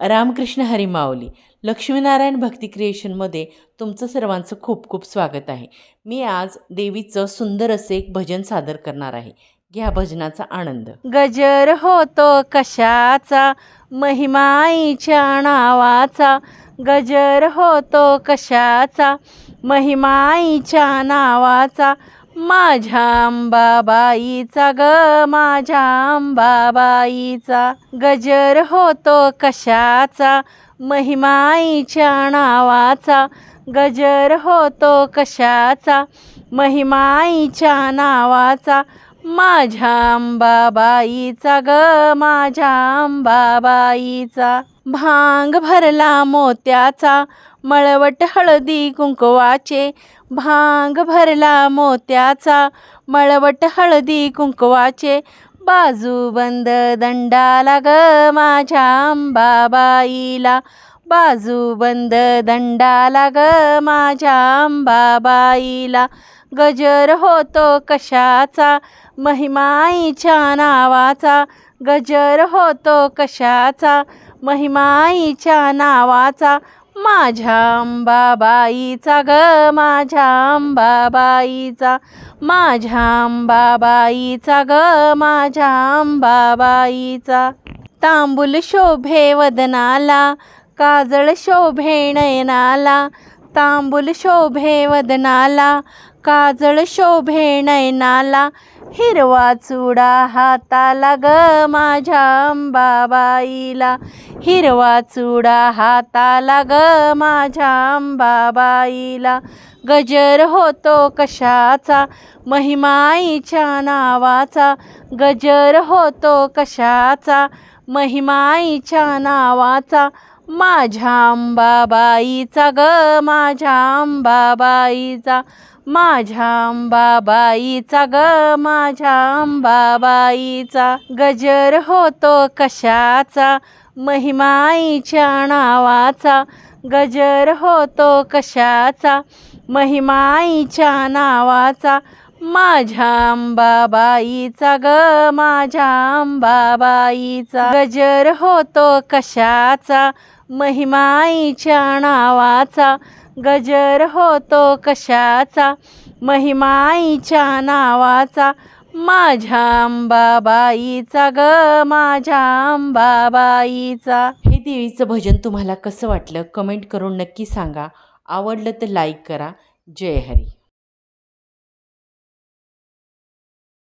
रामकृष्ण हरिमाऊली लक्ष्मीनारायण भक्ती क्रिएशनमध्ये तुमचं सर्वांचं खूप खूप स्वागत आहे. मी आज देवीचं सुंदर असे एक भजन सादर करणार आहे. घ्या भजनाचा आनंद. गजर होतो कशाचा महिमाईच्या नावाचा. गजर होतो कशाचा महिमाईच्या नावाचा. माझ्या अंबाबाईचा ग माझ्या अंबाबाईचा. गजर होतो कशाचा महिमाईच्या नावाचा. गजर होतो कशाचा महिमाईच्या नावाचा. माझ्या अंबाबाईचा ग माझ्या अंबाबाईचा. भांग भरला मोत्याचा मळवट हळदी कुंकवाचे. भांग भरला मोत्याचा मळवट हळदी कुंकवाचे. बाजू बंद दंडाला ग माझ्या अंबाबाईला. बाजू बंद दंडाला ग माझ्या अंबाबाईला. गजर होतो कशाचा? महिमाईच्या नावाचा. गजर होतो कशाचा? महिमाईच्या नावाचा. माझ्या अंबाबाईचा ग माझ्या अंबाबाईचा. माझ्या अंबाबाईचा ग माझ्या अंबाबाईचा. तांबूल शोभे वदनाला काजळ शोभे नयनाला. तांबूल शोभे वदनाला काजळ शोभे नयनाला हिरवा चुडा हाताला ग माझ्या अंबाबाईला. हिरवा चुडा हाताला ग माझ्या अंबाबाईला. गजर होतो कशाचा? महिमाईच्या नावाचा. गजर होतो कशाचा? महिमाईच्या नावाचा. माझ्या अंबाबाईचा ग माझ्या अंबाबाईचा. माझ्या अंबाबाईचा ग माझ्या अंबाबाईचा. गजर होतो कशाचा महिमाईच्या नावाचा. गजर होतो कशाचा महिमाईच्या नावाचा. माझ्या अंबाबाईचा ग माझ्या अंबाबाईचा गजर होतो कशाचा महिमाईच्या नावाचा. गजर होतो कशाचा महिमाईच्या नावाचा. माझ्या अंबाबाईचा ग माझ्या अंबाबाईचा हे देवीचं भजन तुम्हाला कसं वाटलं? कमेंट करून नक्की सांगा. आवडलं तर लाईक करा. जय हरी.